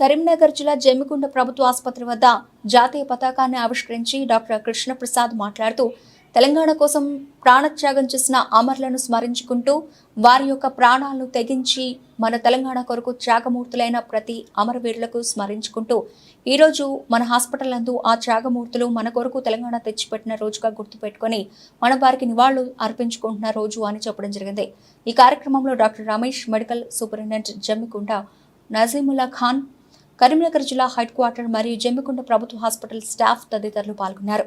కరీంనగర్ జిల్లా జమ్మికుండ ప్రభుత్వ ఆసుపత్రి వద్ద జాతీయ పతాకాన్ని ఆవిష్కరించి డాక్టర్ కృష్ణప్రసాద్ మాట్లాడుతూ తెలంగాణ కోసం ప్రాణత్యాగం చేసిన అమరులను స్మరించుకుంటూ వారి యొక్క ప్రాణాలను తెగించి మన తెలంగాణ కొరకు త్యాగమూర్తులైన ప్రతి అమరవీరులకు స్మరించుకుంటూ ఈరోజు మన హాస్పిటల్ నందు ఆ త్యాగమూర్తులు మన కొరకు తెలంగాణ తెచ్చిపెట్టిన రోజుగా గుర్తుపెట్టుకొని మన వారికి నివాళులు అర్పించుకుంటున్న రోజు అని చెప్పడం జరిగింది. ఈ కార్యక్రమంలో doctor Ramesh medical superintendent Jammikunta Najeemulla Khan Karimnagar జిల్లా హెడ్ క్వార్టర్ మరియు జమ్మికుంట ప్రభుత్వ హాస్పిటల్ స్టాఫ్ తదితరులు పాల్గొన్నారు.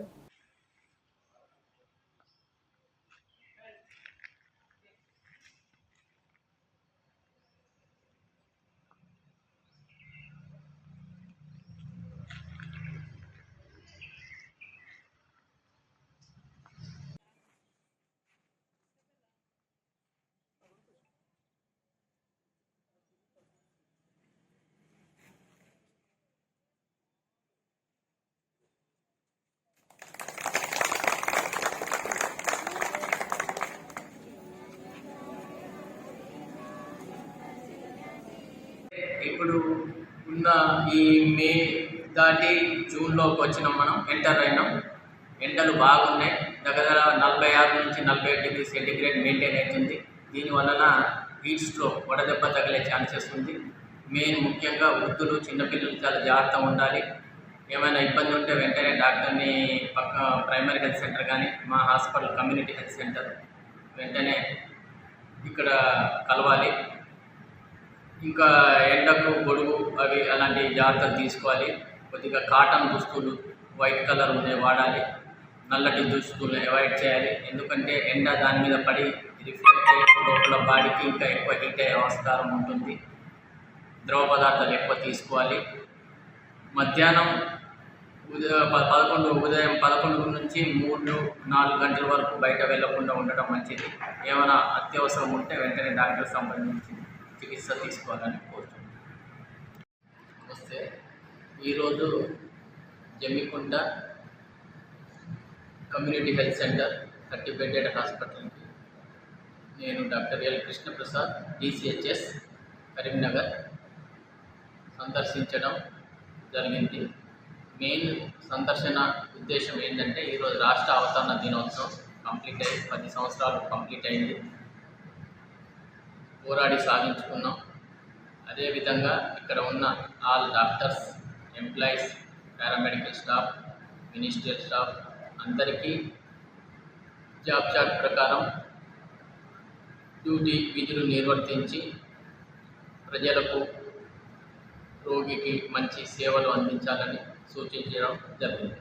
ఇప్పుడు ఉన్న ఈ మే దాటి జూన్లోకి వచ్చినాం మనం ఎంటర్ అయినాం. ఎండలు బాగున్నాయి. దగ్గర దగ్గర నలభై ఆరు నుంచి నలభై ఏడు డిగ్రీ సెంటిగ్రేడ్ మెయింటైన్ అవుతుంది. దీని వలన వడదెబ్బ తగిలే ఛాన్సెస్ ఉంది. మెయిన్ ముఖ్యంగా వృద్ధులు చిన్నపిల్లలు చాలా జాగ్రత్తగా ఉండాలి. ఏమైనా ఇబ్బంది ఉంటే వెంటనే డాక్టర్ని పక్క ప్రైమరీ హెల్త్ సెంటర్ కానీ మా హాస్పిటల్ కమ్యూనిటీ హెల్త్ సెంటర్ వెంటనే ఇక్కడ కలవాలి. ఇంకా ఎండకు గొడుగు అవి అలాంటి జాగ్రత్తలు తీసుకోవాలి. కొద్దిగా కాటన్ దుస్తులు వైట్ కలర్ ఉండే వాడాలి. నల్లటి దుస్తులు అవాయిడ్ చేయాలి. ఎందుకంటే ఎండ దాని మీద పడి రిఫ్లెక్ట్ అయ్యే లోపల బాడీకి ఇంకా ఎక్కువ హీట్ అయ్యే ఆస్కారం ఉంటుంది. ద్రవ పదార్థాలు ఎక్కువ తీసుకోవాలి. మధ్యాహ్నం ఉదయం పదకొండు ఉదయం పదకొండు నుంచి మూడు నాలుగు గంటల వరకు బయట వెళ్ళకుండా ఉండటం మంచిది. ఏమైనా అత్యవసరం ఉంటే వెంటనే డాక్టర్ సంబంధించి చికిత్స తీసుకోవాలని కోరుతున్నాను. వస్తే ఈరోజు Jammikunta community health centre thirty హాస్పిటల్కి నేను doctor L Krishnaprasad DCHS Karimnagar సందర్శించడం జరిగింది. మెయిన్ సందర్శన ఉద్దేశం ఏంటంటే ఈరోజు రాష్ట్ర అవతరణ దినోత్సవం కంప్లీట్ అయ్యి పది సంవత్సరాలు కంప్లీట్ అయింది. పోరాడి సాధించుకున్నాం. అదేవిధంగా ఇక్కడ ఉన్న all doctors employees paramedical staff minister staff అందరికీ జాబ్ చార్ట్ ప్రకారం డ్యూటీ విధులు నిర్వర్తించి ప్రజలకు రోగికి మంచి సేవలు అందించాలని సూచించడం జరిగింది.